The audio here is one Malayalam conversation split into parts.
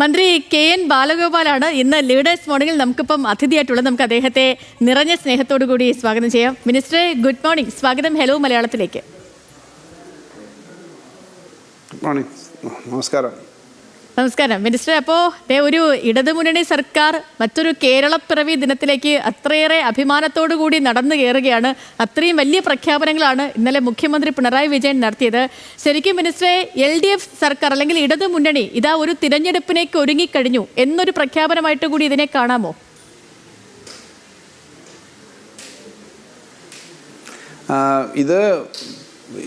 മന്ത്രി കെ എൻ ബാലഗോപാലാണ് ഇന്ന് ലീഡേഴ്സ് മോർണിംഗിൽ നമുക്കിപ്പം അതിഥിയായിട്ടുള്ളത്. നമുക്ക് അദ്ദേഹത്തെ നിറഞ്ഞ സ്നേഹത്തോടു കൂടി സ്വാഗതം ചെയ്യാം. മിനിസ്റ്ററെ ഗുഡ് മോർണിംഗ്. സ്വാഗതം ഹലോ മലയാളത്തിലേക്ക്. Good morning. നമസ്കാരം. നമസ്കാരം. മിനിസ്റ്റർ അപ്പോൾ ഒരു ഇടതുമുന്നണി സർക്കാർ മറ്റൊരു കേരളപ്പിറവി ദിനത്തിലേക്ക് അത്രയേറെ അഭിമാനത്തോടു കൂടി നടന്നു കയറുകയാണ്. അത്രയും വലിയ പ്രഖ്യാപനങ്ങളാണ് ഇന്നലെ മുഖ്യമന്ത്രി പിണറായി വിജയൻ നടത്തിയത്. ശരിക്കും മിനിസ്റ്ററെ എൽ ഡി എഫ് സർക്കാർ അല്ലെങ്കിൽ ഇടതുമുന്നണി ഇതാ ഒരു തിരഞ്ഞെടുപ്പിനേക്ക് ഒരുങ്ങിക്കഴിഞ്ഞു എന്നൊരു പ്രഖ്യാപനമായിട്ട് കൂടി ഇതിനെ കാണാമോ? ഇത്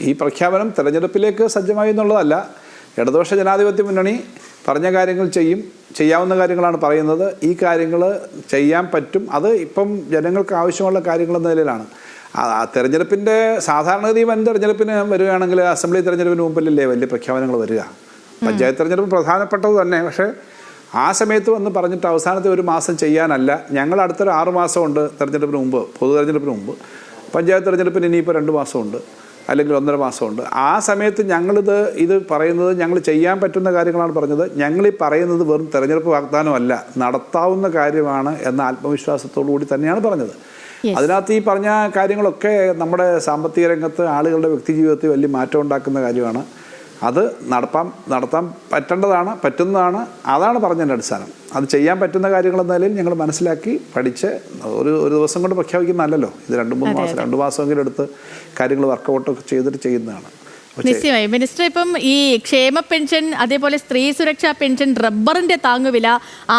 ഈ പ്രഖ്യാപനം തെരഞ്ഞെടുപ്പിലേക്ക് സജ്ജമായി എന്നുള്ളതല്ല. ഇടതുപക്ഷ ജനാധിപത്യ മുന്നണി പറഞ്ഞ കാര്യങ്ങൾ ചെയ്യും ചെയ്യാവുന്ന കാര്യങ്ങളാണ് പറയുന്നത്. ഈ കാര്യങ്ങൾ ചെയ്യാൻ പറ്റും. അത് ഇപ്പം ജനങ്ങൾക്ക് ആവശ്യമുള്ള കാര്യങ്ങൾ എന്ന നിലയിലാണ്. തെരഞ്ഞെടുപ്പിന്റെ സാധാരണഗതി വൻ തെരഞ്ഞെടുപ്പിന് വരികയാണെങ്കിൽ അസംബ്ലി തെരഞ്ഞെടുപ്പിന് മുമ്പിലല്ലേ വലിയ പ്രഖ്യാപനങ്ങൾ വരിക. പഞ്ചായത്ത് തെരഞ്ഞെടുപ്പ് പ്രധാനപ്പെട്ടത് തന്നെ. പക്ഷേ ആ സമയത്ത് വന്ന് പറഞ്ഞിട്ട് അവസാനത്തെ ഒരു മാസം ചെയ്യാനല്ല. ഞങ്ങൾ അടുത്തൊരു ആറ് മാസമുണ്ട് തെരഞ്ഞെടുപ്പിന് മുമ്പ് പൊതു തെരഞ്ഞെടുപ്പിന് മുമ്പ്. പഞ്ചായത്ത് തെരഞ്ഞെടുപ്പിന് ഇനിയിപ്പോൾ രണ്ട് മാസമുണ്ട്. അല്ലെങ്കിൽ ഒന്നര മാസമുണ്ട്. ആ സമയത്ത് ഞങ്ങളിത് ഇത് പറയുന്നത് ഞങ്ങൾ ചെയ്യാൻ പറ്റുന്ന കാര്യങ്ങളാണ് പറഞ്ഞത്. ഞങ്ങൾ ഈ പറയുന്നത് വെറും തെരഞ്ഞെടുപ്പ് വാഗ്ദാനമല്ല. നടത്താവുന്ന കാര്യമാണ് എന്ന ആത്മവിശ്വാസത്തോടു കൂടി തന്നെയാണ് പറഞ്ഞത്. അതിനകത്ത് ഈ പറഞ്ഞ കാര്യങ്ങളൊക്കെ നമ്മുടെ സാമ്പത്തിക രംഗത്ത് ആളുകളുടെ വ്യക്തി ജീവിതത്തിൽ വലിയ മാറ്റം ഉണ്ടാക്കുന്ന കാര്യമാണ്. അത് നടപ്പാൻ നടത്താൻ പറ്റേണ്ടതാണ് പറ്റുന്നതാണ്. അതാണ് പറഞ്ഞതിന്റെ അടിസ്ഥാനം. അത് ചെയ്യാൻ പറ്റുന്ന കാര്യങ്ങൾ എന്ന നിലയിൽ ഞങ്ങൾ മനസ്സിലാക്കി പഠിച്ച് ഒരു ഒരു ദിവസം കൊണ്ട് പ്രഖ്യാപിക്കുന്നതല്ലല്ലോ. ഇത് രണ്ട് മൂന്ന് മാസം രണ്ട് മാസമെങ്കിലും എടുത്ത് കാര്യങ്ങൾ വർക്കൗട്ടൊക്കെ ചെയ്തിട്ട് ചെയ്യുന്നതാണ്. നിശ്ചയമായി. മിനിസ്റ്റർ ഇപ്പം ഈ ക്ഷേമ പെൻഷൻ അതേപോലെ സ്ത്രീ സുരക്ഷാ പെൻഷൻ റബ്ബറിന്റെ താങ്ങുവില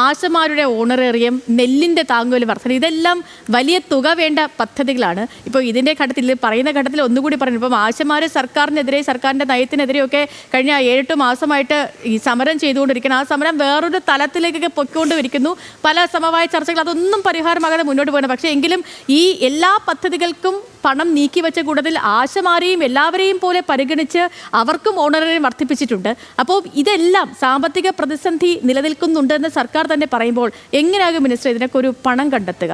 ആശമാരുടെ ഓണറേറിയം നെല്ലിന്റെ താങ്ങുവില വർധന ഇതെല്ലാം വലിയ തുക വേണ്ട പദ്ധതികളാണ്. ഇപ്പോൾ ഇതിന്റെ ഘട്ടത്തിൽ പറയുന്ന ഘട്ടത്തിൽ ഒന്നുകൂടി പറഞ്ഞു. ഇപ്പം ആശമാര് സർക്കാരിനെതിരെ സർക്കാരിന്റെ നയത്തിനെതിരെയൊക്കെ കഴിഞ്ഞ ഏഴെട്ട് മാസമായിട്ട് ഈ സമരം ചെയ്തുകൊണ്ടിരിക്കണം ആ സമരം വേറൊരു തലത്തിലേക്കൊക്കെ പൊയ്ക്കൊണ്ടിരിക്കുന്നു. പല സമവായ ചർച്ചകൾ അതൊന്നും പരിഹാരമാകാതെ മുന്നോട്ട് പോകണം പക്ഷേ എങ്കിലും ഈ എല്ലാ പദ്ധതികൾക്കും പണം നീക്കിവെച്ച കൂട്ടത്തിൽ ആശമാരെയും എല്ലാവരെയും പോലെ പരിഗണിച്ച് അവർക്കും ഓണറേറിയം വർദ്ധിപ്പിച്ചിട്ടുണ്ട്. അപ്പോൾ ഇതെല്ലാം സാമ്പത്തിക പ്രതിസന്ധി നിലനിൽക്കുന്നുണ്ടെന്ന് സർക്കാർ തന്നെ പറയുമ്പോൾ എങ്ങനെയാകും മിനിസ്റ്റർ ഇതിനൊക്കെ ഒരു പണം കണ്ടെത്തുക?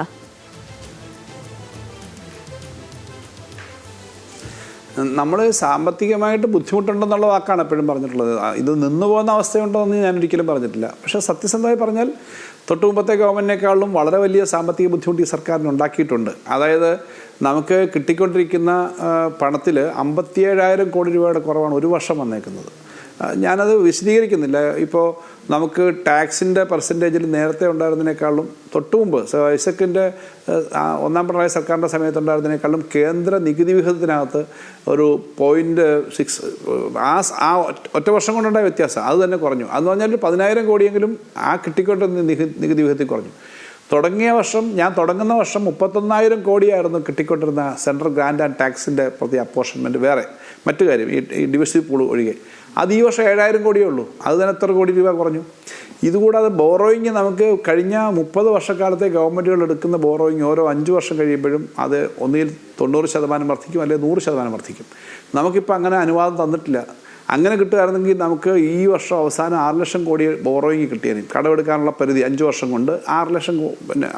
നമ്മൾ സാമ്പത്തികമായിട്ട് ബുദ്ധിമുട്ടുണ്ടെന്നുള്ള വാക്കാണ് എപ്പോഴും പറഞ്ഞിട്ടുള്ളത്. ഇത് നിന്നു പോകുന്ന അവസ്ഥയുണ്ടോ എന്ന് ഞാൻ ഒരിക്കലും പറഞ്ഞിട്ടില്ല. പക്ഷേ സത്യസന്ധമായി പറഞ്ഞാൽ തൊട്ട് മുമ്പത്തെ ഗവൺമെന്റിനേക്കാളും വളരെ വലിയ സാമ്പത്തിക ബുദ്ധിമുട്ട് ഈ സർക്കാരിന് ഉണ്ടാക്കിയിട്ടുണ്ട്. അതായത് നമുക്ക് കിട്ടിക്കൊണ്ടിരിക്കുന്ന പണത്തിൽ അമ്പത്തിയേഴായിരം കോടി രൂപയുടെ കുറവാണ് ഒരു വർഷം വന്നേക്കുന്നത്. ഞാനത് വിശദീകരിക്കുന്നില്ല. ഇപ്പോൾ നമുക്ക് ടാക്സിന്റെ പെർസെന്റേജിൽ നേരത്തെ ഉണ്ടായിരുന്നതിനേക്കാളും തൊട്ട് മുമ്പ് ഐസക്കിന്റെ ഒന്നാം പിണറായി സർക്കാരിന്റെ സമയത്തുണ്ടായിരുന്നതിനേക്കാളും കേന്ദ്ര നികുതി വിഹിതത്തിനകത്ത് ഒരു പോയിന്റ് സിക്സ് ആ ആ ഒറ്റ- വർഷം കൊണ്ടുണ്ടായ വ്യത്യാസം. അത് തന്നെ കുറഞ്ഞു. അതെന്ന് പറഞ്ഞാൽ പതിനായിരം കോടിയെങ്കിലും ആ കിട്ടിക്കൊണ്ടിരുന്ന നികുതി വിഹിതത്തിൽ കുറഞ്ഞു. തുടങ്ങിയ വർഷം ഞാൻ തുടങ്ങുന്ന വർഷം മുപ്പത്തൊന്നായിരം കോടിയായിരുന്നു കിട്ടിക്കൊണ്ടിരുന്ന സെൻട്രൽ ഗ്രാൻഡ് ആൻഡ് ടാക്സിന്റെ പ്രതി അപ്പോർഷൻമെന്റ് വേറെ. മറ്റു കാര്യം ഈ ഡിവിസി പൂൾ ഒഴികെ. അത് ഈ വർഷം ഏഴായിരം കോടിയേ ഉള്ളൂ. അത് തന്നെ എത്ര കോടി രൂപ കുറഞ്ഞു? ഇതുകൂടാതെ ബോറോയിങ് നമുക്ക് കഴിഞ്ഞ മുപ്പത് വർഷക്കാലത്തെ ഗവൺമെന്റുകൾ എടുക്കുന്ന ബോറോയിങ് ഓരോ അഞ്ച് വർഷം കഴിയുമ്പോഴും അത് ഒന്നിൽ തൊണ്ണൂറ് ശതമാനം വർദ്ധിക്കും അല്ലെങ്കിൽ നൂറ് ശതമാനം വർദ്ധിക്കും. നമുക്കിപ്പോൾ അങ്ങനെ അനുവാദം തന്നിട്ടില്ല. അങ്ങനെ കിട്ടുകയായിരുന്നെങ്കിൽ നമുക്ക് ഈ വർഷം അവസാനം ആറ് ലക്ഷം കോടി ബോറോയിങ് കിട്ടിയേനെ. കടമെടുക്കാനുള്ള പരിധി അഞ്ച് വർഷം കൊണ്ട് ആറ് ലക്ഷം പിന്നെ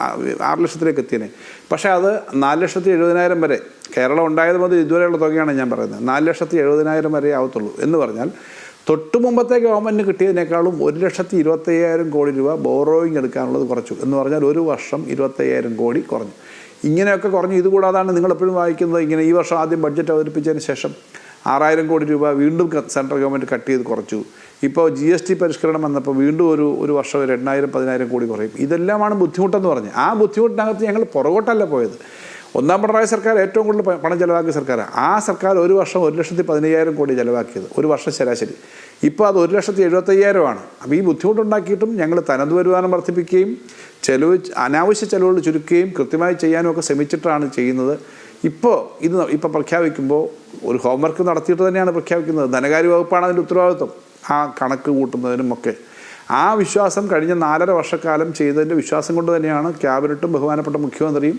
ആറ് ലക്ഷത്തിലേക്ക് എത്തിയേനെ. പക്ഷേ അത് നാല് ലക്ഷത്തി എഴുപതിനായിരം വരെ കേരളം ഉണ്ടായത് മുതൽ ഇതുവരെയുള്ള തുകയാണ് ഞാൻ പറയുന്നത്. നാല് ലക്ഷത്തി എഴുപതിനായിരം വരെ ആവത്തുള്ളൂ എന്ന് പറഞ്ഞാൽ തൊട്ടു മുമ്പത്തെ ഗവൺമെന്റിന് കിട്ടിയതിനേക്കാളും ഒരു ലക്ഷത്തി ഇരുപത്തയ്യായിരം കോടി രൂപ ബോറോയിങ് എടുക്കാനുള്ളത് കുറച്ചു എന്ന് പറഞ്ഞാൽ ഒരു വർഷം ഇരുപത്തയ്യായിരം കോടി കുറഞ്ഞു. ഇങ്ങനെയൊക്കെ കുറഞ്ഞു. ഇതുകൂടാതാണ് നിങ്ങളെപ്പോഴും വായിക്കുന്നത്. ഇങ്ങനെ ഈ വർഷം ആദ്യം ബഡ്ജറ്റ് അവതരിപ്പിച്ചതിന് ശേഷം ആറായിരം കോടി രൂപ വീണ്ടും സെൻട്രൽ ഗവൺമെന്റ് കട്ട് ചെയ്ത് കുറച്ചു. ഇപ്പോൾ ജി എസ് ടി പരിഷ്കരണം വന്നപ്പോൾ വീണ്ടും ഒരു ഒരു വർഷം ഒരു എണ്ണായിരം പതിനായിരം കോടി കുറയും. ഇതെല്ലാമാണ് ബുദ്ധിമുട്ടെന്ന് പറഞ്ഞ്. ആ ബുദ്ധിമുട്ടിനകത്ത് ഞങ്ങൾ പുറകോട്ടല്ല പോയത്. ഒന്നാം പിണറായി സർക്കാർ ഏറ്റവും കൂടുതൽ പണം ചെലവാക്കിയ സർക്കാരാണ്. ആ സർക്കാർ ഒരു വർഷം ഒരു ലക്ഷത്തി പതിനയ്യായിരം കോടി ചെലവാക്കിയത്. ഒരു വർഷം ശരാശരി. ഇപ്പോൾ അത് ഒരു ലക്ഷത്തി എഴുപത്തയ്യായിരമാണ്. അപ്പോൾ ഈ ബുദ്ധിമുട്ടുണ്ടാക്കിയിട്ടും ഞങ്ങൾ തനത് വരുമാനം വർദ്ധിപ്പിക്കുകയും ചെലവ് അനാവശ്യ ചെലവുകൾ ചുരുക്കുകയും കൃത്യമായി ചെയ്യാനും ഒക്കെ ശ്രമിച്ചിട്ടാണ് ചെയ്യുന്നത്. ഇപ്പോൾ ഇത് ഇപ്പോൾ പ്രഖ്യാപിക്കുമ്പോൾ ഒരു ഹോംവർക്ക് നടത്തിയിട്ട് തന്നെയാണ് പ്രഖ്യാപിക്കുന്നത്. ധനകാര്യ വകുപ്പാണ് അതിന്റെ ഉത്തരവാദിത്വം. ആ കണക്ക് കൂട്ടുന്നതിനും ഒക്കെ ആ വിശ്വാസം കഴിഞ്ഞ നാലര വർഷക്കാലം ചെയ്തതിന്റെ വിശ്വാസം കൊണ്ട് തന്നെയാണ് ക്യാബിനറ്റും ബഹുമാനപ്പെട്ട മുഖ്യമന്ത്രിയും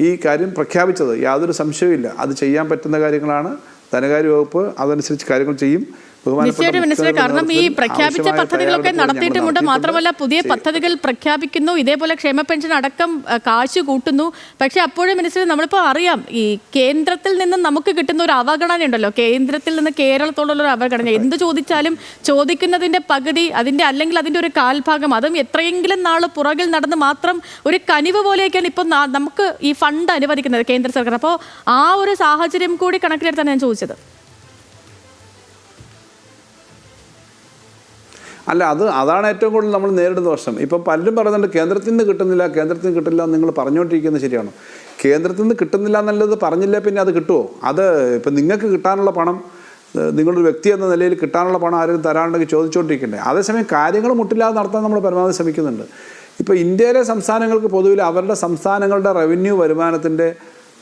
ഈ കാര്യം പ്രഖ്യാപിച്ചത്. യാതൊരു സംശയവുമില്ല. അത് ചെയ്യാൻ പറ്റുന്ന കാര്യങ്ങളാണ്. ധനകാര്യ വകുപ്പ് അതനുസരിച്ച് കാര്യങ്ങൾ ചെയ്യും. നിശ്ചയമായിട്ടും മനസ്സിലായി കാരണം ഈ പ്രഖ്യാപിച്ച പദ്ധതികളൊക്കെ നടത്തിയിട്ടുമുണ്ട്. മാത്രമല്ല പുതിയ പദ്ധതികൾ പ്രഖ്യാപിക്കുന്നു. ഇതേപോലെ ക്ഷേമ പെൻഷൻ അടക്കം കാശ് കൂട്ടുന്നു. പക്ഷെ അപ്പോഴും മിനിസ്റ്റർ നമ്മളിപ്പോൾ അറിയാം ഈ കേന്ദ്രത്തിൽ നിന്ന് നമുക്ക് കിട്ടുന്ന ഒരു അവഗണന ഉണ്ടല്ലോ കേന്ദ്രത്തിൽ നിന്ന് കേരളത്തോടുള്ള ഒരു അവഗണന. എന്ത് ചോദിച്ചാലും ചോദിക്കുന്നതിന്റെ പകുതി അതിന്റെ അല്ലെങ്കിൽ അതിന്റെ ഒരു കാൽഭാഗം അതും എത്രയെങ്കിലും നാൾ പുറകിൽ നടന്ന് മാത്രം ഒരു കനിവ് പോലെയൊക്കെയാണ് ഇപ്പം നമുക്ക് ഈ ഫണ്ട് അനുവദിക്കുന്നത് കേന്ദ്ര സർക്കാർ. അപ്പോൾ ആ ഒരു സാഹചര്യം കൂടി കണക്കിലെടുത്താണ് ഞാൻ ചോദിച്ചത്. അല്ല അത് അതാണ് ഏറ്റവും കൂടുതൽ നമ്മൾ നേരിടുന്ന പ്രശ്നം. ഇപ്പം പലരും പറയുന്നുണ്ട് കേന്ദ്രത്തിൽ നിന്ന് കിട്ടുന്നില്ല കേന്ദ്രത്തിൽ നിന്ന് കിട്ടില്ല നിങ്ങൾ പറഞ്ഞുകൊണ്ടിരിക്കുന്നത് ശരിയാണോ. കേന്ദ്രത്തിൽ നിന്ന് കിട്ടുന്നില്ല എന്നുള്ളത് പറഞ്ഞില്ല പിന്നെ അത് കിട്ടുമോ അത് ഇപ്പം നിങ്ങൾക്ക് കിട്ടാനുള്ള പണം നിങ്ങളൊരു വ്യക്തി എന്ന നിലയിൽ കിട്ടാനുള്ള പണം ആരും തരാനുണ്ടെങ്കിൽ ചോദിച്ചുകൊണ്ടിരിക്കണ്ടേ? അതേസമയം കാര്യങ്ങൾ മുട്ടില്ലാതെ നടത്താൻ നമ്മൾ പരമാവധി ശ്രമിക്കുന്നുണ്ട്. ഇപ്പോൾ ഇന്ത്യയിലെ സംസ്ഥാനങ്ങൾക്ക് പൊതുവിൽ അവരുടെ സംസ്ഥാനങ്ങളുടെ റവന്യൂ വരുമാനത്തിന്റെ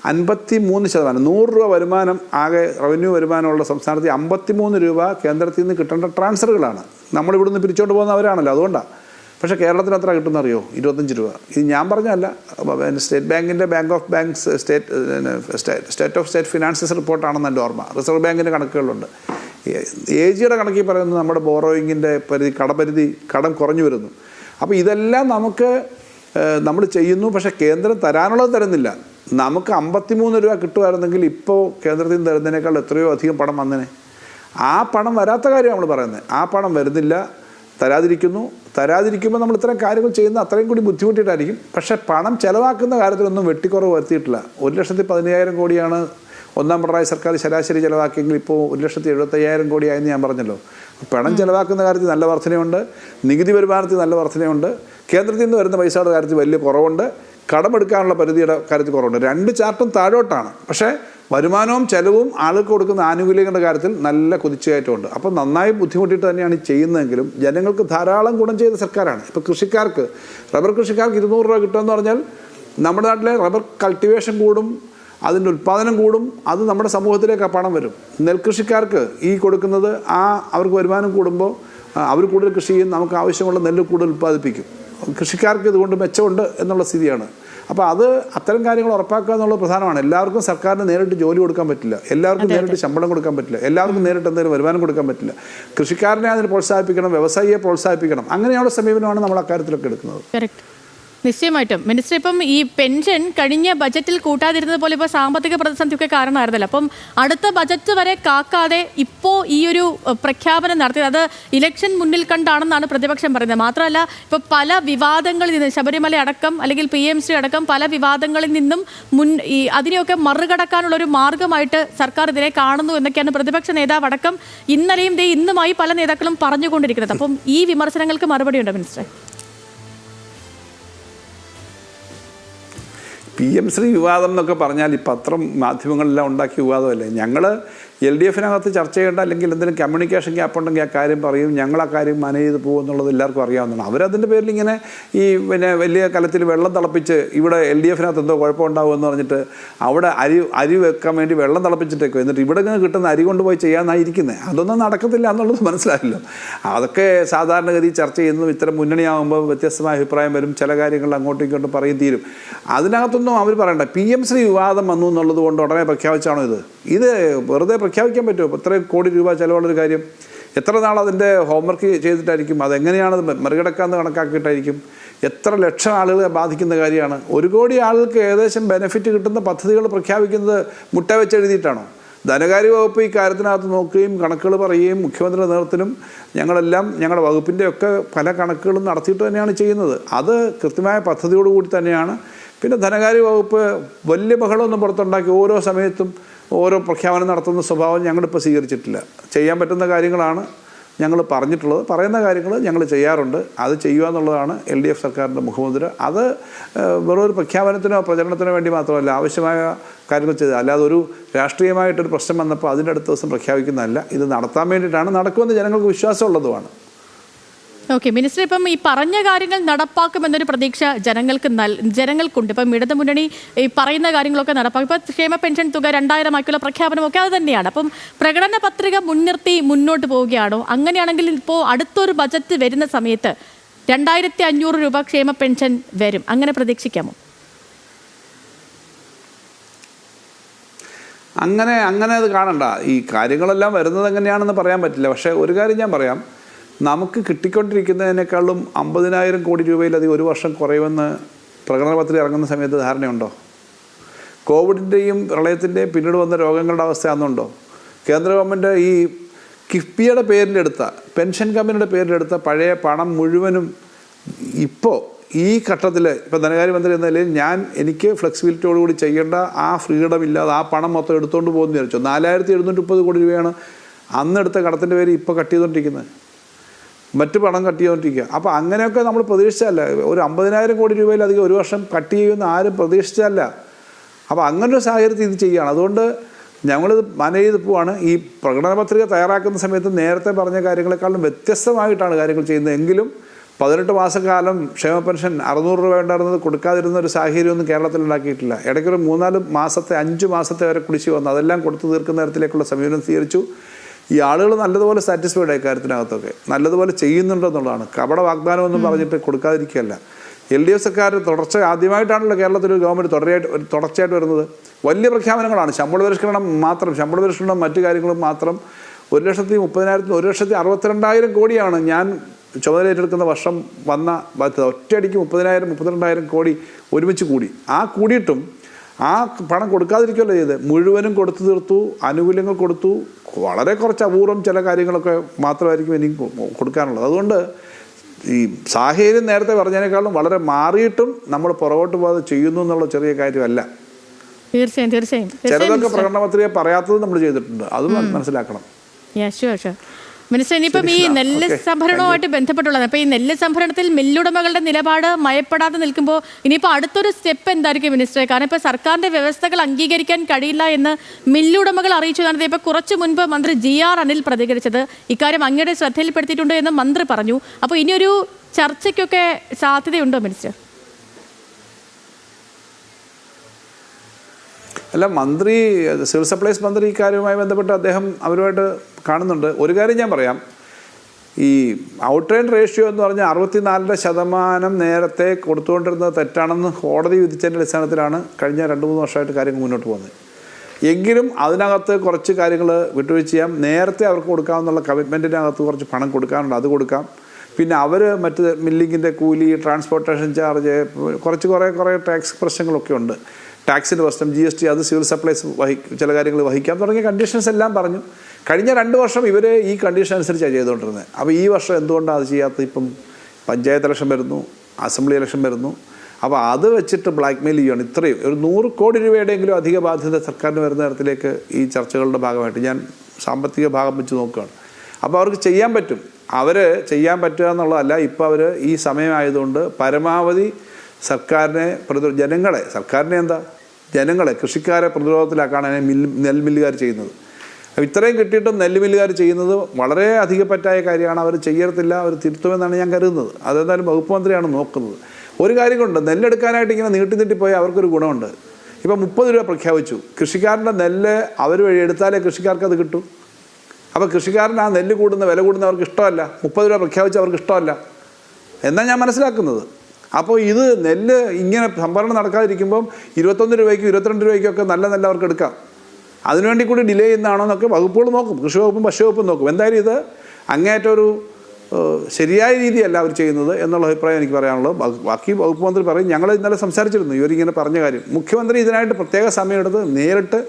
അൻപത്തി മൂന്ന് ശതമാനം നൂറ് രൂപ വരുമാനം ആകെ റവന്യൂ വരുമാനമുള്ള സംസ്ഥാനത്ത് അമ്പത്തി മൂന്ന് രൂപ കേന്ദ്രത്തിൽ നിന്ന് കിട്ടേണ്ട ട്രാൻസ്ഫറുകളാണ്. നമ്മളിവിടെ നിന്ന് പിരിച്ചോണ്ട് പോകുന്നവരാണല്ലോ അതുകൊണ്ടാണ് പക്ഷേ കേരളത്തിന് എത്ര കിട്ടുന്ന അറിയോ ഇരുപത്തഞ്ച് രൂപ. ഇത് ഞാൻ പറഞ്ഞല്ല സ്റ്റേറ്റ് ബാങ്കിന്റെ bank of banks state state of state finances റിപ്പോർട്ടാണെന്ന് എന്റെ ഓർമ്മ. റിസർവ് ബാങ്കിന്റെ കണക്കുകളുണ്ട്. എ ജിയുടെ കണക്കിൽ പറയുന്നത് നമ്മുടെ ബോറോയിങ്ങിന്റെ പരിധി കടപരിധി കടം കുറഞ്ഞു വരുന്നു. അപ്പോൾ ഇതെല്ലാം നമുക്ക് നമ്മൾ ചെയ്യുന്നു പക്ഷേ കേന്ദ്രം തരാനുള്ളത് തരുന്നില്ല. നമുക്ക് അമ്പത്തിമൂന്ന് രൂപ കിട്ടുമായിരുന്നെങ്കിൽ ഇപ്പോൾ കേന്ദ്രത്തിൽ നിന്ന് തരുന്നതിനേക്കാൾ എത്രയോ അധികം പണം വന്നേനെ. ആ പണം വരാത്ത കാര്യം നമ്മൾ പറയുന്നത്. ആ പണം വരുന്നില്ല തരാതിരിക്കുന്നു. തരാതിരിക്കുമ്പോൾ നമ്മൾ ഇത്രയും കാര്യങ്ങൾ ചെയ്യുന്ന അത്രയും കൂടി ബുദ്ധിമുട്ടിയിട്ടായിരിക്കും പക്ഷേ പണം ചിലവാക്കുന്ന കാര്യത്തിലൊന്നും വെട്ടിക്കുറവ് വരുത്തിയിട്ടില്ല. ഒരു ലക്ഷത്തി പതിനയ്യായിരം കോടിയാണ് ഒന്നാം പിണറായി സർക്കാർ ശരാശരി ചിലവാക്കിയെങ്കിൽ ഇപ്പോൾ ഒരു ലക്ഷത്തി എഴുപത്തയ്യായിരം കോടിയായെന്ന് ഞാൻ പറഞ്ഞല്ലോ. പണം ചിലവാക്കുന്ന കാര്യത്തിൽ നല്ല വർധനയുണ്ട്. നികുതി വരുമാനത്തിൽ നല്ല വർധനയുണ്ട്. കേന്ദ്രത്തിൽ നിന്ന് വരുന്ന പൈസയുടെ കാര്യത്തിൽ വലിയ കുറവുണ്ട്. കടമെടുക്കാനുള്ള പരിധിയുടെ കാര്യത്തിൽ കുറവുണ്ട്. രണ്ട് ചാർട്ടും താഴോട്ടാണ്. പക്ഷേ വരുമാനവും ചെലവും ആളുകൾക്ക് കൊടുക്കുന്ന ആനുകൂല്യങ്ങളുടെ കാര്യത്തിൽ നല്ല കുതിച്ചുകയറ്റമുണ്ട്. അപ്പോൾ നന്നായി ബുദ്ധിമുട്ടിയിട്ട് തന്നെയാണ് ചെയ്യുന്നതെങ്കിലും ജനങ്ങൾക്ക് ധാരാളം ഗുണം ചെയ്ത സർക്കാരാണ്. ഇപ്പോൾ കൃഷിക്കാർക്ക് റബ്ബർ കൃഷിക്കാർക്ക് ഇരുന്നൂറ് രൂപ കിട്ടുമെന്ന് പറഞ്ഞാൽ നമ്മുടെ നാട്ടിലെ റബ്ബർ കൾട്ടിവേഷൻ കൂടും അതിന്റെ ഉൽപ്പാദനം കൂടും അത് നമ്മുടെ സമൂഹത്തിലേക്ക് ആ പണം വരും. നെൽകൃഷിക്കാർക്ക് ഈ കൊടുക്കുന്നത് ആ അവർക്ക് വരുമാനം കൂടുമ്പോൾ അവർ കൂടുതൽ കൃഷി ചെയ്യും നമുക്ക് ആവശ്യമുള്ള നെല്ല് കൂടുതൽ ഉൽപ്പാദിപ്പിക്കും. കൃഷിക്കാർക്ക് ഇതുകൊണ്ട് മെച്ചമുണ്ട് എന്നുള്ള സ്ഥിതിയാണ്. അപ്പോൾ അത് അത്തരം കാര്യങ്ങൾ ഉറപ്പാക്കുക എന്നുള്ളത് പ്രധാനമാണ്. എല്ലാവർക്കും സർക്കാരിന് നേരിട്ട് ജോലി കൊടുക്കാൻ പറ്റില്ല. എല്ലാവർക്കും നേരിട്ട് ശമ്പളം കൊടുക്കാൻ പറ്റില്ല. എല്ലാവർക്കും നേരിട്ട് എന്തെങ്കിലും വരുമാനം കൊടുക്കാൻ പറ്റില്ല. കൃഷിക്കാരനെ അതിന് പ്രോത്സാഹിപ്പിക്കണം വ്യവസായിയെ പ്രോത്സാഹിപ്പിക്കണം. അങ്ങനെയുള്ള സമീപനമാണ് നമ്മൾ അക്കാര്യത്തിലൊക്കെ എടുക്കുന്നത്. നിശ്ചയമായിട്ടും. മിനിസ്റ്റർ ഇപ്പം ഈ പെൻഷൻ കഴിഞ്ഞ ബജറ്റിൽ കൂട്ടാതിരുന്നത് പോലെ ഇപ്പോൾ സാമ്പത്തിക പ്രതിസന്ധിയൊക്കെ കാരണമായിരുന്നല്ലോ. അപ്പം അടുത്ത ബജറ്റ് വരെ കാക്കാതെ ഇപ്പോൾ ഈ ഒരു പ്രഖ്യാപനം നടത്തിയത് അത് ഇലക്ഷൻ മുന്നിൽ കണ്ടാണെന്നാണ് പ്രതിപക്ഷം പറയുന്നത്. മാത്രമല്ല ഇപ്പോൾ പല വിവാദങ്ങളിൽ നിന്ന് ശബരിമല അടക്കം അല്ലെങ്കിൽ പി എം സി അടക്കം പല വിവാദങ്ങളിൽ നിന്നും മുൻ ഈ അതിനെയൊക്കെ മറികടക്കാനുള്ള ഒരു മാർഗമായിട്ട് സർക്കാർ ഇതിനെ കാണുന്നു എന്നൊക്കെയാണ് പ്രതിപക്ഷ നേതാവ് അടക്കം ഇന്നലെയും ദേ ഇന്നുമായി പല നേതാക്കളും പറഞ്ഞുകൊണ്ടിരിക്കുന്നത്. അപ്പം ഈ വിമർശനങ്ങൾക്ക് മറുപടിയുണ്ടോ മിനിസ്റ്റർ പി എം ശ്രീ വിവാദം എന്നൊക്കെ പറഞ്ഞാൽ ഈ പത്രം മാധ്യമങ്ങളെല്ലാം ഉണ്ടാക്കിയ വിവാദമല്ലേ? ഞങ്ങൾ എൽ ഡി എഫിനകത്ത് ചർച്ച ചെയ്യേണ്ട അല്ലെങ്കിൽ എന്തെങ്കിലും കമ്മ്യൂണിക്കേഷൻ ഗ്യാപ്പ് ഉണ്ടെങ്കിൽ ആ കാര്യം പറയും. ഞങ്ങൾ ആ കാര്യം മാനേജ് ചെയ്ത് പോകും എന്നുള്ളത് എല്ലാവർക്കും അറിയാവുന്നതാണ്. അവരതിന്റെ പേരിൽ ഇങ്ങനെ ഈ പിന്നെ വലിയ കലത്തിൽ വെള്ളം തിളപ്പിച്ച് ഇവിടെ എൽ ഡി എഫിനകത്ത് എന്തോ കുഴപ്പമുണ്ടാകുമെന്ന് പറഞ്ഞിട്ട് അവിടെ അരി അരി വെക്കാൻ വേണ്ടി വെള്ളം തിളപ്പിച്ചിട്ടേക്കും. എന്നിട്ട് ഇവിടെ ഇങ്ങനെ കിട്ടുന്ന അരി കൊണ്ടുപോയി ചെയ്യാമെന്നായിരിക്കുന്നത് അതൊന്നും നടക്കത്തില്ല എന്നുള്ളത് മനസ്സിലായല്ലോ. അതൊക്കെ സാധാരണഗതി ചർച്ച ചെയ്യുന്നതും ഇത്തരം മുന്നണിയാകുമ്പോൾ വ്യത്യസ്തമായ അഭിപ്രായം വരും. ചില കാര്യങ്ങൾ അങ്ങോട്ടും ഇങ്ങോട്ടും പറയും തീരും. അതിനകത്തൊന്നും അവർ പറയണ്ട. പി എം ശ്രീ വിവാദം വന്നു എന്നുള്ളത് കൊണ്ട് ഉടനെ പ്രഖ്യാപിച്ചാണോ ഇത്? ഇത് വെറുതെ പ്രഖ്യാപിക്കാൻ പറ്റുമോ? ഇത്രയും കോടി രൂപ ചിലവുള്ളൊരു കാര്യം. എത്ര നാൾ അതിന്റെ ഹോംവർക്ക് ചെയ്തിട്ടായിരിക്കും? അതെങ്ങനെയാണ് അത് മറികടക്കാമെന്ന് കണക്കാക്കിയിട്ടായിരിക്കും? എത്ര ലക്ഷം ആളുകളെ ബാധിക്കുന്ന കാര്യമാണ്? ഒരു കോടി ആളുകൾക്ക് ഏകദേശം ബെനിഫിറ്റ് കിട്ടുന്ന പദ്ധതികൾ പ്രഖ്യാപിക്കുന്നത് മുട്ട വെച്ചെഴുതിയിട്ടാണോ ധനകാര്യ വകുപ്പ് ഈ കാര്യത്തിനകത്ത് നോക്കുകയും കണക്കുകൾ പറയുകയും മുഖ്യമന്ത്രിയുടെ നേതൃത്വത്തിലും ഞങ്ങളെല്ലാം ഞങ്ങളുടെ വകുപ്പിന്റെ ഒക്കെ പല കണക്കുകളും നടത്തിയിട്ട് തന്നെയാണ് ചെയ്യുന്നത്. അത് കൃത്യമായ പദ്ധതിയോടുകൂടി തന്നെയാണ്. പിന്നെ ധനകാര്യ വകുപ്പ് വലിയ ബഹളമൊന്നും പുറത്തുണ്ടാക്കി ഓരോ സമയത്തും ഓരോ പ്രഖ്യാപനം നടത്തുന്ന സ്വഭാവം ഞങ്ങളിപ്പോൾ സ്വീകരിച്ചിട്ടില്ല. ചെയ്യാൻ പറ്റുന്ന കാര്യങ്ങളാണ് ഞങ്ങൾ പറഞ്ഞിട്ടുള്ളത്. പറയുന്ന കാര്യങ്ങൾ ഞങ്ങൾ ചെയ്യാറുണ്ട്. അത് ചെയ്യുക എന്നുള്ളതാണ് എൽ ഡി എഫ് സർക്കാരിന്റെ മുഖമുദ്ര. അത് വെറും ഒരു പ്രഖ്യാപനത്തിനോ പ്രചരണത്തിനോ വേണ്ടി മാത്രമല്ല ആവശ്യമായ കാര്യങ്ങൾ ചെയ്ത്. അല്ലാതെ ഒരു രാഷ്ട്രീയമായിട്ടൊരു പ്രശ്നം വന്നപ്പോൾ അതിന്റെ അടുത്ത ദിവസം പ്രഖ്യാപിക്കുന്നതല്ല. ഇത് നടത്താൻ വേണ്ടിയിട്ടാണ് നടക്കുമെന്ന് ജനങ്ങൾക്ക് വിശ്വാസമുള്ളതുമാണ്. ഓക്കെ മിനിസ്റ്റർ ഇപ്പം ഈ പറഞ്ഞ കാര്യങ്ങൾ നടപ്പാക്കുമെന്നൊരു പ്രതീക്ഷ ജനങ്ങൾക്ക് നൽ ജനങ്ങൾക്കുണ്ട്. ഇപ്പം ഇടതു മുന്നണി ഈ പറയുന്ന കാര്യങ്ങളൊക്കെ നടപ്പാക്കും. ഇപ്പം ക്ഷേമ പെൻഷൻ തുക രണ്ടായിരം ആക്കിയുള്ള പ്രഖ്യാപനമൊക്കെ അത് തന്നെയാണ്. അപ്പം പ്രകടന പത്രിക മുൻനിർത്തി മുന്നോട്ട് പോവുകയാണോ? അങ്ങനെയാണെങ്കിൽ ഇപ്പോൾ അടുത്തൊരു ബജറ്റ് വരുന്ന സമയത്ത് രണ്ടായിരത്തി അഞ്ഞൂറ് രൂപ ക്ഷേമ പെൻഷൻ വരും. അങ്ങനെ പ്രതീക്ഷിക്കാമോ? അങ്ങനെ അങ്ങനെ അത് കാണണ്ട. ഈ കാര്യങ്ങളെല്ലാം വരുന്നത് എങ്ങനെയാണെന്ന് പറയാൻ പറ്റില്ല. പക്ഷേ ഒരു കാര്യം ഞാൻ പറയാം. നമുക്ക് കിട്ടിക്കൊണ്ടിരിക്കുന്നതിനേക്കാളും അമ്പതിനായിരം കോടി രൂപയിലധികം ഒരു വർഷം കുറയുമെന്ന് പ്രകടന പത്രിക ഇറങ്ങുന്ന സമയത്ത് ധാരണയുണ്ടോ? കോവിഡിന്റെയും പ്രളയത്തിന്റെയും പിന്നീട് വന്ന രോഗങ്ങളുടെ അവസ്ഥ അന്നുണ്ടോ? കേന്ദ്ര ഗവൺമെന്റ് ഈ കിഫ്ബിയുടെ പേരിലെടുത്ത പെൻഷൻ കമ്പനിയുടെ പേരിലെടുത്ത പഴയ പണം മുഴുവനും ഇപ്പോൾ ഈ ഘട്ടത്തിൽ ഇപ്പോൾ ധനകാര്യമന്ത്രി എന്ന നിലയിൽ ഞാൻ എനിക്ക് ഫ്ലെക്സിബിലിറ്റിയോടുകൂടി ചെയ്യേണ്ട ആ ഫ്രീഡം ഇല്ലാതെ ആ പണം മൊത്തം എടുത്തുകൊണ്ട് പോകുമെന്ന് വിചാരിച്ചു. നാലായിരത്തി എഴുന്നൂറ്റി മുപ്പത് കോടി രൂപയാണ് അന്നെടുത്ത കടത്തിന്റെ പേര് ഇപ്പോൾ കട്ട് ചെയ്തുകൊണ്ടിരിക്കുന്നത് മറ്റു പണം കട്ട് ചെയ്തുകൊണ്ടിരിക്കുക അപ്പോൾ അങ്ങനെയൊക്കെ നമ്മൾ പ്രതീക്ഷിച്ചല്ല ഒരു അമ്പതിനായിരം കോടി രൂപയിലധികം ഒരു വർഷം കട്ട് ചെയ്യുമെന്ന് ആരും പ്രതീക്ഷിച്ചല്ല അപ്പോൾ അങ്ങനൊരു സാഹചര്യത്തിൽ ഇത് ചെയ്യുകയാണ്. അതുകൊണ്ട് ഞങ്ങളിത് മാനേജ് ചെയ്ത് പോവാണ്. ഈ പ്രകടന പത്രിക തയ്യാറാക്കുന്ന സമയത്ത് നേരത്തെ പറഞ്ഞ കാര്യങ്ങളെക്കാളും വ്യത്യസ്തമായിട്ടാണ് കാര്യങ്ങൾ ചെയ്യുന്നത്. എങ്കിലും പതിനെട്ട് മാസക്കാലം ക്ഷേമ പെൻഷൻ അറുന്നൂറ് രൂപ ഉണ്ടായിരുന്നത് കൊടുക്കാതിരുന്ന ഒരു സാഹചര്യമൊന്നും കേരളത്തിൽ ഉണ്ടാക്കിയിട്ടില്ല. ഇടയ്ക്കൊരു മൂന്നാൽ മാസത്തെ അഞ്ച് മാസത്തെ വരെ കുടിശ്ശി വന്നു. അതെല്ലാം കൊടുത്തു തീർക്കുന്ന തരത്തിലേക്കുള്ള സമീപനം സ്വീകരിച്ചു. ഈ ആളുകൾ നല്ലതുപോലെ സാറ്റിസ്ഫൈഡ് ആയി കാര്യത്തിനകത്തൊക്കെ നല്ലതുപോലെ ചെയ്യുന്നുണ്ടെന്നുള്ളതാണ് കപട വാഗ്ദാനം ഒന്നും പറഞ്ഞിട്ട് കൊടുക്കാതിരിക്കുകയല്ല. എൽ ഡി എഫ് സർക്കാർ തുടർച്ച ആദ്യമായിട്ടാണല്ലോ കേരളത്തിൽ ഗവൺമെന്റ് തുടരെയായിട്ട് തുടർച്ചയായിട്ട് വരുന്നത്. വലിയ പ്രഖ്യാപനങ്ങളാണ്. ശമ്പള പരിഷ്കരണം മാത്രം ശമ്പള പരിഷ്കരണം മറ്റു കാര്യങ്ങളും മാത്രം ഒരു ലക്ഷത്തി മുപ്പതിനായിരത്തിന് ഒരു ലക്ഷത്തി അറുപത്തിരണ്ടായിരം കോടിയാണ് ഞാൻ ചുമതല ഏറ്റെടുക്കുന്ന വർഷം വന്ന ബാധ്യത ഒറ്റയടിക്ക് മുപ്പതിനായിരം മുപ്പത്തിരണ്ടായിരം കോടി ഒരുമിച്ച് കൂടി. ആ കൂടിയിട്ടും ആ പണം കൊടുക്കാതിരിക്കുമല്ലോ ചെയ്ത് മുഴുവനും കൊടുത്തു തീർത്തു ആനുകൂല്യങ്ങൾ കൊടുത്തു. വളരെ കുറച്ച് അപൂർവം ചില കാര്യങ്ങളൊക്കെ മാത്രമായിരിക്കും എനിക്ക് കൊടുക്കാനുള്ളത്. അതുകൊണ്ട് ഈ സാഹചര്യം നേരത്തെ പറഞ്ഞതിനേക്കാളും വളരെ മാറിയിട്ടും നമ്മൾ പുറകോട്ട് പോകാതെ ചെയ്യുന്നു എന്നുള്ള ചെറിയ കാര്യമല്ല. തീർച്ചയായും തീർച്ചയായും. ചിലതൊക്കെ പ്രകടന പത്രിക പറയാത്തത് നമ്മൾ ചെയ്തിട്ടുണ്ട്. അത് മനസ്സിലാക്കണം. മിനിസ്റ്റർ ഇനിയിപ്പം ഈ നെല്ല്. സംഭരണവുമായിട്ട് ബന്ധപ്പെട്ടുള്ളത് അപ്പൊ ഈ നെല്ല് സംഭരണത്തിൽ മില്ലുടമകളുടെ നിലപാട് മയപ്പെടാതെ നിൽക്കുമ്പോൾ ഇനിയിപ്പോൾ അടുത്തൊരു സ്റ്റെപ്പ് എന്തായിരിക്കും മിനിസ്റ്ററെ? കാരണം ഇപ്പോൾ സർക്കാരിന്റെ വ്യവസ്ഥകൾ അംഗീകരിക്കാൻ കഴിയില്ല എന്ന് മില്ലുടമകൾ അറിയിച്ചതാണ് ഇപ്പോൾ കുറച്ച് മുൻപ് മന്ത്രി ജി ആർ അനിൽ പ്രതികരിച്ചത് ഇക്കാര്യം അങ്ങയുടെ ശ്രദ്ധയിൽപ്പെടുത്തിയിട്ടുണ്ട് എന്ന് മന്ത്രി പറഞ്ഞു. അപ്പോൾ ഇനിയൊരു ചർച്ചയ്ക്കൊക്കെ സാധ്യതയുണ്ടോ മിനിസ്റ്റർ? അല്ല മന്ത്രി സിവിൽ സപ്ലൈസ് മന്ത്രി ഈ കാര്യവുമായി ബന്ധപ്പെട്ട് അദ്ദേഹം അവരുമായിട്ട് കാണുന്നുണ്ട്. ഒരു കാര്യം ഞാൻ പറയാം. ഈ ഔട്ട് ഔട്ട്ലൈൻ റേഷ്യോ എന്ന് പറഞ്ഞാൽ അറുപത്തിനാലിന്റെ ശതമാനം നേരത്തെ കൊടുത്തുകൊണ്ടിരുന്നത് തെറ്റാണെന്ന് കോടതി വിധിച്ചതിന്റെ അടിസ്ഥാനത്തിലാണ് കഴിഞ്ഞ രണ്ട് മൂന്ന് വർഷമായിട്ട് കാര്യങ്ങൾ മുന്നോട്ട് പോകുന്നത്. എങ്കിലും അതിനകത്ത് കുറച്ച് കാര്യങ്ങൾ വിട്ടുവീഴ്ച ചെയ്യാം. നേരത്തെ അവർക്ക് കൊടുക്കാമെന്നുള്ള കമ്മിറ്റ്മെന്റിനകത്ത് കുറച്ച് പണം കൊടുക്കാനുണ്ട്. അത് കൊടുക്കാം. പിന്നെ അവർ മറ്റ് മില്ലിങ്ങിന്റെ കൂലി ട്രാൻസ്പോർട്ടേഷൻ ചാർജ് കുറച്ച് കുറേ കുറേ ടാക്സ് പ്രശ്നങ്ങളൊക്കെ ഉണ്ട്. ടാക്സിന്റെ പ്രശ്നം ജി എസ് ടി അത് സിവിൽ സപ്ലൈസ് വഹി ചില കാര്യങ്ങൾ വഹിക്കാം തുടങ്ങിയ കണ്ടീഷൻസ് എല്ലാം പറഞ്ഞു. കഴിഞ്ഞ രണ്ട് വർഷം ഇവർ ഈ കണ്ടീഷൻ അനുസരിച്ചാണ് ചെയ്തുകൊണ്ടിരുന്നത്. അപ്പോൾ ഈ വർഷം എന്തുകൊണ്ടാണ് അത് ചെയ്യാത്തത്? ഇപ്പം പഞ്ചായത്ത് ഇലക്ഷൻ വരുന്നു അസംബ്ലി ഇലക്ഷൻ വരുന്നു. അപ്പോൾ അത് വെച്ചിട്ട് ബ്ലാക്ക് മെയിൽ ചെയ്യുകയാണ് ഇത്രയും ഒരു നൂറ് കോടി രൂപയുടെയെങ്കിലും അധിക ബാധ്യത സർക്കാരിന് വരുന്ന തരത്തിലേക്ക് ഈ ചർച്ചകളുടെ ഭാഗമായിട്ട് ഞാൻ സാമ്പത്തിക ഭാഗം വെച്ച് നോക്കുകയാണ്. അപ്പോൾ അവർക്ക് ചെയ്യാൻ പറ്റും. അവർ ചെയ്യാൻ പറ്റുക എന്നുള്ളതല്ല ഇപ്പോൾ അവർ ഈ സമയമായതുകൊണ്ട് പരമാവധി സർക്കാരിനെ പ്രതി ജനങ്ങളെ സർക്കാരിനെ എന്താ? ജനങ്ങളെ കൃഷിക്കാരെ പ്രതിരോധത്തിലാക്കാനാണ് മിൽ നെൽമില്ലുകാർ ചെയ്യുന്നത്. ഇത്രയും കിട്ടിയിട്ടും നെല്ലുമില്ലുകാർ ചെയ്യുന്നത് വളരെ അധികം പറ്റായ കാര്യമാണ്. അവർ ചെയ്യത്തില്ല അവർ തിരുത്തുമെന്നാണ് ഞാൻ കരുതുന്നത്. അതെന്തായാലും വകുപ്പ് മന്ത്രിയാണ് നോക്കുന്നത്. ഒരു കാര്യം കൊണ്ട് നെല്ലെടുക്കാനായിട്ട് ഇങ്ങനെ നീട്ടി നീട്ടിപ്പോയി അവർക്കൊരു ഗുണമുണ്ട്. ഇപ്പം മുപ്പത് രൂപ പ്രഖ്യാപിച്ചു. കൃഷിക്കാരന്റെ നെല്ല് അവർ വഴി എടുത്താലേ കൃഷിക്കാർക്ക് അത് കിട്ടും. അപ്പോൾ കൃഷിക്കാരൻ ആ നെല്ല് കൂടുന്ന വില കൂടുന്ന അവർക്ക് ഇഷ്ടമല്ല. മുപ്പത് രൂപ പ്രഖ്യാപിച്ച് അവർക്ക് ഇഷ്ടമല്ല. എന്നാണ് ഞാൻ മനസ്സിലാക്കുന്നത്. അപ്പോൾ ഇത് നെല്ല് ഇങ്ങനെ സംഭരണം നടക്കാതിരിക്കുമ്പം ഇരുപത്തൊന്ന് രൂപയ്ക്കും ഇരുപത്തിരണ്ട് രൂപയ്ക്കും ഒക്കെ നല്ല നെല്ല് അവർക്ക് എടുക്കാം. അതിനുവേണ്ടി കൂടി ഡിലേ ചെയ്യുന്നതാണോ എന്നൊക്കെ വകുപ്പുകൾ നോക്കും കൃഷി വകുപ്പും ഭക്ഷ്യ വകുപ്പും നോക്കും. എന്തായാലും ഇത് അങ്ങേയറ്റം ഒരു ശരിയായ രീതിയല്ല അവർ ചെയ്യുന്നത് എന്നുള്ള അഭിപ്രായം എനിക്ക് പറയാനുള്ളത്. ബാക്കി വകുപ്പ് മന്ത്രി പറയും ഞങ്ങൾ ഇന്നലെ സംസാരിച്ചിരുന്നു ഇവരിങ്ങനെ പറഞ്ഞ കാര്യം. മുഖ്യമന്ത്രി ഇതിനായിട്ട് പ്രത്യേക സമയമെടുത്ത് നേരിട്ട്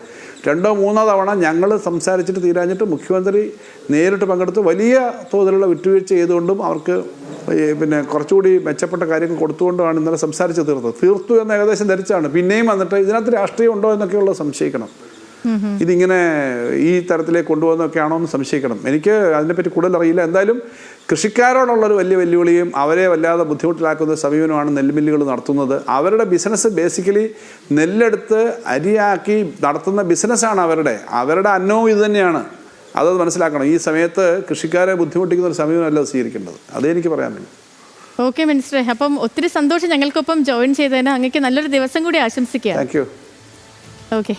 രണ്ടോ മൂന്നോ തവണ ഞങ്ങൾ സംസാരിച്ചിട്ട് തീരാഞ്ഞിട്ട് മുഖ്യമന്ത്രി നേരിട്ട് പങ്കെടുത്ത് വലിയ തോതിലുള്ള വിട്ടുവീഴ്ച ചെയ്തുകൊണ്ടും അവർക്ക് പിന്നെ കുറച്ചുകൂടി മെച്ചപ്പെട്ട കാര്യങ്ങൾ കൊടുത്തുകൊണ്ടാണ് ഇന്നലെ സംസാരിച്ച് തീർത്തത്. തീർത്തു എന്ന് ഏകദേശം ധരിച്ചാണ്. പിന്നെയും വന്നിട്ട് ഇതിനകത്ത് രാഷ്ട്രീയം ഉണ്ടോ എന്നൊക്കെയുള്ള സംശയിക്കണം. ഇതിങ്ങനെ ഈ തരത്തിലേക്ക് കൊണ്ടുപോകുന്നൊക്കെയാണോ എന്ന് സംശയിക്കണം. എനിക്ക് അതിനെപ്പറ്റി കൂടുതൽ അറിയില്ല. എന്തായാലും കൃഷിക്കാരോടുള്ളൊരു വലിയ വെല്ലുവിളിയും അവരെ വല്ലാതെ ബുദ്ധിമുട്ടിലാക്കുന്ന സമീപനമാണ് നെൽമില്ലുകൾ നടത്തുന്നത്. അവരുടെ ബിസിനസ് ബേസിക്കലി നെല്ലെടുത്ത് അരിയാക്കി നടത്തുന്ന ബിസിനസ്സാണ് അവരുടെ. അവരുടെ അന്നവും ഇത് തന്നെയാണ്. അതത് മനസ്സിലാക്കണം. ഈ സമയത്ത് കൃഷിക്കാരെ ബുദ്ധിമുട്ടിക്കുന്ന ഒരു സമീപനമല്ല സ്വീകരിക്കേണ്ടത്. അതേ എനിക്ക് പറയാനുള്ളൂ ഓക്കെ മിനിസ്റ്ററെ. അപ്പം ഒത്തിരി സന്തോഷം ഞങ്ങൾക്കൊപ്പം ജോയിൻ ചെയ്തതിന്. അങ്ങക്ക് നല്ലൊരു ദിവസം കൂടി ആശംസിക്കുക താങ്ക് യു. ഓക്കെ.